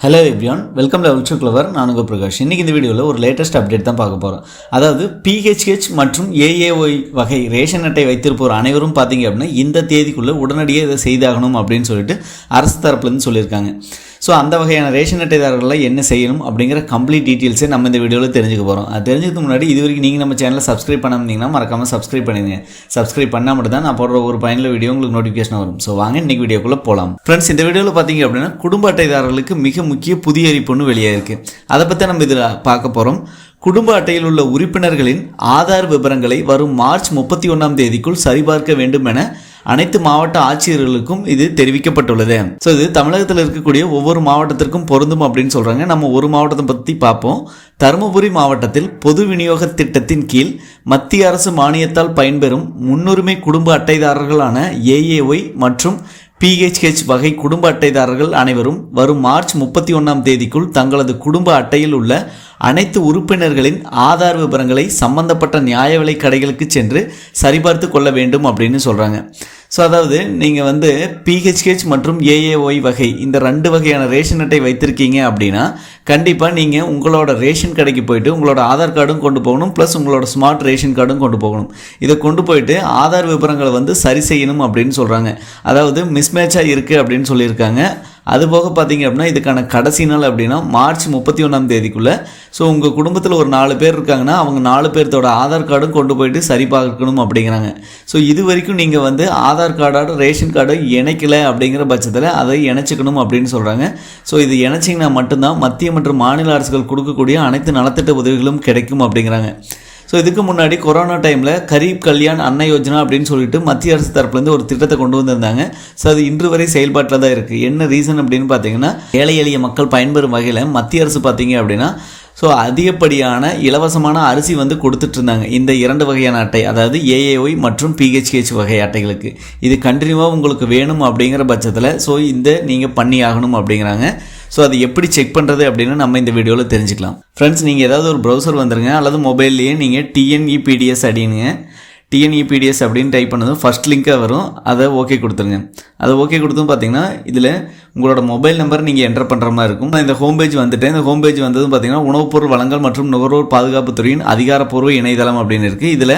Hello everyone welcome level to clever நான் உங்கள் பிரகாஷ். இன்றைக்கி இந்த வீடியோவில் ஒரு லேட்டஸ்ட் அப்டேட் தான் பார்க்க போகிறோம் அதாவது பிஹெச்ஹெச் மற்றும் ஏஏஒய் வகை ரேஷன் அட்டை வைத்திருப்போர் அனைவரும் பார்த்தீங்க அப்படின்னா இந்த தேதிக்குள்ளே உடனடியாக இதை செய்தாகணும் அப்படின்னு சொல்லிட்டு அரசு தரப்புலேருந்து சொல்லியிருக்காங்க. ஸோ அந்த வகையான ரேஷன் அட்டைதாரர்கள்லாம் என்ன செய்யணும் அப்படிங்கிற கம்ப்ளீட் டீட்டெயில்ஸே நம்ம இந்த வீடியோவில் தெரிஞ்சுக்க போகிறோம் அது தெரிஞ்சதுக்கு முன்னாடி இது வரைக்கும் நீங்கள் நம்ம சேனலை சப்ஸ்கிரைப் பண்ணாமல் மறக்காமல் சப்ஸ்கிரைப் பண்ணிடுங்க. சப்ஸ்கிரைப் பண்ணால் மட்டும் தான் நான் போடுற ஒரு பயனில் வீடியோ உங்களுக்கு நோட்டிஃபிகேஷன் வரும். ஸோ வாங்க இன்னைக்கு வீடியோக்குள்ளே போகலாம் ஃப்ரெண்ட்ஸ் இந்த வீடியோவில் பார்த்தீங்க அப்படின்னா குடும்ப அட்டைதாரர்களுக்கு மிக முக்கிய புதிய அறிவிப்பு வெளியாயிருக்கு. அதை பற்றி நம்ம இதில் பார்க்க போகிறோம் குடும்ப அட்டையில் உள்ள உறுப்பினர்களின் ஆதார் விவரங்களை வரும் மார்ச் முப்பத்தி ஒன்றாம் தேதிக்குள் சரிபார்க்க வேண்டும் என அனைத்து மாவட்ட ஆட்சியர்களுக்கும் இது தெரிவிக்கப்பட்டுள்ளது. ஸோ இது தமிழகத்தில் இருக்கக்கூடிய ஒவ்வொரு மாவட்டத்திற்கும் பொருந்தும் அப்படின்னு சொல்கிறாங்க நம்ம ஒரு மாவட்டத்தை பற்றி பார்ப்போம். தருமபுரி மாவட்டத்தில் பொது விநியோக திட்டத்தின் கீழ் மத்திய அரசு மானியத்தால் பயன்பெறும் முன்னுரிமை குடும்ப அட்டைதாரர்களான ஏஏஒய் மற்றும் பிஹெச்ஹெச் வகை குடும்ப அட்டைதாரர்கள் அனைவரும் வரும் மார்ச் முப்பத்தி ஒன்றாம் தேதிக்குள் தங்களது குடும்ப அட்டையில் உள்ள அனைத்து உறுப்பினர்களின் ஆதார் விவரங்களை சம்பந்தப்பட்ட நியாய விலை கடைகளுக்கு சென்று சரிபார்த்து கொள்ள வேண்டும் அப்படின்னு சொல்கிறாங்க ஸோ அதாவது நீங்கள் வந்து பிஹெச்ஹெச் மற்றும் ஏஏஒய் வகை இந்த ரெண்டு வகையான ரேஷன் அட்டை வைத்திருக்கீங்க அப்படின்னா கண்டிப்பாக நீங்கள் உங்களோட ரேஷன் கடைக்கு போயிட்டு உங்களோட ஆதார் கார்டும் கொண்டு போகணும் ப்ளஸ் உங்களோட ஸ்மார்ட் ரேஷன் கார்டும் கொண்டு போகணும். இதை கொண்டு போயிட்டு ஆதார் விவரங்களை வந்து சரி செய்யணும் அப்படின்னு சொல்கிறாங்க அதாவது மிஸ்மேட்சாக இருக்குது அப்படின்னு சொல்லியிருக்காங்க. அதுபோக பார்த்தீங்க அப்படின்னா இதுக்கான கடைசி நாள் அப்படின்னா மார்ச் முப்பத்தி ஒன்றாம் தேதிக்குள்ளே. ஸோ உங்கள் குடும்பத்தில் ஒரு நாலு பேர் இருக்காங்கன்னா அவங்க நாலு பேர்த்தோட ஆதார் கார்டும் கொண்டு போயிட்டு சரி பார்க்கணும் அப்படிங்கிறாங்க. ஸோ இது வரைக்கும் நீங்கள் வந்து ஆதார் கார்டோட ரேஷன் கார்டை இணைக்கலை அப்படிங்கிற பட்சத்தில் அதை இணைச்சிக்கணும் அப்படின்னு சொல்கிறாங்க ஸோ இது இணைச்சிங்கன்னா மட்டும்தான் மத்திய மற்றும் மாநில அரசுகள் கொடுக்கக்கூடிய அனைத்து நலத்திட்ட உதவிகளும் கிடைக்கும் அப்படிங்கிறாங்க. ஸோ இதுக்கு முன்னாடி கொரோனா டைமில் கரீப் கல்யாண் அன்ன யோஜனா அப்படின்னு சொல்லிட்டு மத்திய அரசு தரப்புலேருந்து ஒரு திட்டத்தை கொண்டு வந்திருந்தாங்க. ஸோ அது இன்று வரை செயல்பாட்டில் தான் இருக்குது என்ன ரீசன் அப்படின்னு பார்த்தீங்கன்னா ஏழை எளிய மக்கள் பயன்பெறும் வகையில் மத்திய அரசு பார்த்தீங்க அப்படின்னா ஸோ அதிகப்படியான இலவசமான அரிசி வந்து கொடுத்துட்டு இருந்தாங்க. இந்த இரண்டு வகையான அட்டை அதாவது ஏஏஒய் மற்றும் பிஹெச்ஹெச் வகை அட்டைகளுக்கு. இது கண்டினியூவாக உங்களுக்கு வேணும் அப்படிங்கிற பட்சத்தில் ஸோ இந்த நீங்கள் பண்ணி ஆகணும் அப்படிங்கிறாங்க. ஸோ அது எப்படி செக் பண்ணுறது அப்படின்னு நம்ம இந்த வீடியோவில் தெரிஞ்சுக்கலாம். ஃப்ரெண்ட்ஸ் நீங்கள் ஏதாவது ஒரு ப்ரௌசர் வந்துருங்க அல்லது மொபைல்லையே நீங்கள் டிஎன்இபிடிஎஸ் அப்படின்னுங்க டிஎன்இபிடிஎஸ் அப்படின்னு டைப் பண்ணதும் ஃபஸ்ட் லிங்காக வரும் அதை ஓகே கொடுத்துருங்க. அதை ஓகே கொடுத்தும் பார்த்தீங்கன்னா இதில் உங்களோட மொபைல் நம்பர் நீங்கள் என்டர் பண்ணுற மாதிரி இருக்கும். நான் இந்த ஹோம் பேஜ் வந்துட்டேன். இந்த ஹோம் பேஜ் வந்ததும் பார்த்தீங்கன்னா உணவுப் பொருள் வழங்கல் மற்றும் நுகர்வோர் பாதுகாப்புத் துறையின் அதிகாரப்பூர்வ இணையதளம் அப்படின்னு இருக்குது இதில்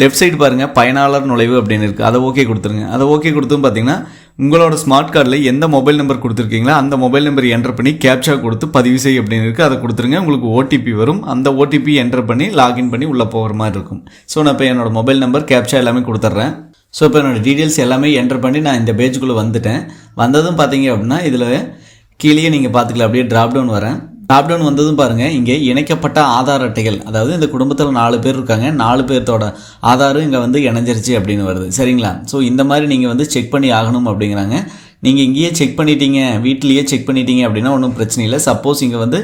லெஃப்ட் சைடு பாருங்கள் பயனாளர் நுழைவு அப்படின்னு இருக்குது அதை ஓகே கொடுத்துருங்க. அதை ஓகே கொடுத்தும் பார்த்தீங்கன்னா உங்களோட ஸ்மார்ட் கார்டில் எந்த மொபைல் நம்பர் கொடுத்துருக்கீங்களோ அந்த மொபைல் நம்பர் என்டர் பண்ணி கேப்சா கொடுத்து பதிவு செய் அப்படின்னு இருக்குது அதை கொடுத்துருங்க. உங்களுக்கு ஓடிபி வரும். அந்த ஓடிபி என்டர் பண்ணி லாகின் பண்ணி உள்ளே போகிற மாதிரி இருக்கும். ஸோ நான் இப்போ என்னோட மொபைல் நம்பர் கேப்சா எல்லாமே கொடுத்துட்றேன். ஸோ இப்போ என்னோடய டீட்டெயில்ஸ் எல்லாமே என்டர் பண்ணி நான் இந்த பேஜுக்குள்ளே வந்துட்டேன். வந்ததும் பார்த்தீங்க அப்படின்னா இதில் கீழே நீங்கள் பார்த்துக்கலாம் அப்படியே ட்ராப் டவுன் வரேன். லாக்டவுன் வந்ததும் பாருங்கள் இங்கே இணைக்கப்பட்ட ஆதார் அட்டைகள். அதாவது இந்த குடும்பத்தில் நாலு பேர் இருக்காங்க நாலு பேர்த்தோட ஆதாரும் இங்கே வந்து இணைஞ்சிருச்சு அப்படின்னு வருது. சரிங்களா? ஸோ இந்த மாதிரி நீங்கள் வந்து செக் பண்ணி ஆகணும் அப்படிங்கிறாங்க. நீங்கள் இங்கேயே செக் பண்ணிட்டீங்க வீட்லேயே செக் பண்ணிட்டீங்க அப்படின்னா ஒன்றும் பிரச்சனை இல்லை. சப்போஸ் இங்கே வந்து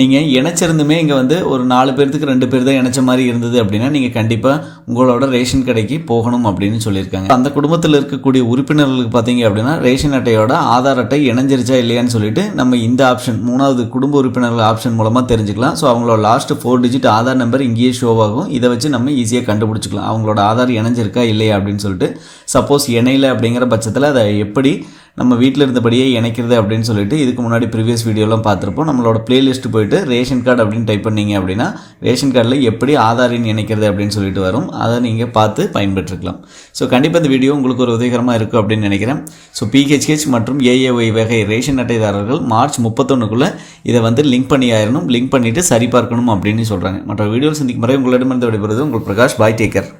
நீங்கள் இணைச்சிருந்துமே இங்கே வந்து ஒரு நாலு பேர்த்துக்கு ரெண்டு பேர் தான் இணைச்ச மாதிரி இருந்தது அப்படின்னா நீங்கள் கண்டிப்பாக உங்களோட ரேஷன் கடைக்கு போகணும் அப்படின்னு சொல்லியிருக்காங்க. அந்த குடும்பத்தில் இருக்கக்கூடிய உறுப்பினர்களுக்கு பார்த்தீங்க அப்படின்னா ரேஷன் அட்டையோட ஆதார் அட்டை இணைஞ்சிருச்சா இல்லையான்னு சொல்லிட்டு நம்ம இந்த ஆப்ஷன் மூணாவது குடும்ப உறுப்பினர்கள் ஆப்ஷன் மூலமாக தெரிஞ்சுக்கலாம். ஸோ அவங்களோட last four digit Aadhaar number இங்கேயே ஷோ ஆகும். இதை வச்சு நம்ம ஈஸியாக கண்டுபிடிச்சிக்கலாம். அவங்களோட ஆதார் இணைஞ்சிருக்கா இல்லையா அப்படின்னு சொல்லிட்டு சப்போஸ் இணையில அப்படிங்கிற பட்சத்தில் அதை எப்படி நம்ம வீட்டில் இருந்தபடியே இணைக்கிறது அப்படின்னு சொல்லிட்டு இதுக்கு முன்னாடி ப்ரீவியஸ் வீடியோலாம் பார்த்துருப்போம். நம்மளோட பிளேலிஸ்ட் போயிட்டு ரேஷன் கார்டு அப்படின்னு டைப் பண்ணீங்க அப்படின்னா ரேஷன் கார்டில் எப்படி ஆதாரின் இணைக்கிறது அப்படின்னு சொல்லிட்டு வரும். அதை நீங்கள் பார்த்து பயன்பெற்றுக்கலாம். ஸோ கண்டிப்பாக இந்த வீடியோ உங்களுக்கு ஒரு உதவிகரமாக இருக்கும் அப்படின்னு நினைக்கிறேன். ஸோ பிஹெச்ஹெச் மற்றும் ஏஏஒய் வகை ரேஷன் அட்டைதாரர்கள் மார்ச் முப்பத்தொன்னுக்குள்ளே இதை வந்து லிங்க் பண்ணி ஆயிரணும். லிங்க் பண்ணிவிட்டு சரி பார்க்கணும் அப்படின்னு சொல்கிறாங்க மற்ற வீடியோ சந்திக்கும் முறை உங்களிடமிருந்து விடைபெறுவது உங்கள் பிரகாஷ். பாய் டேக்கர்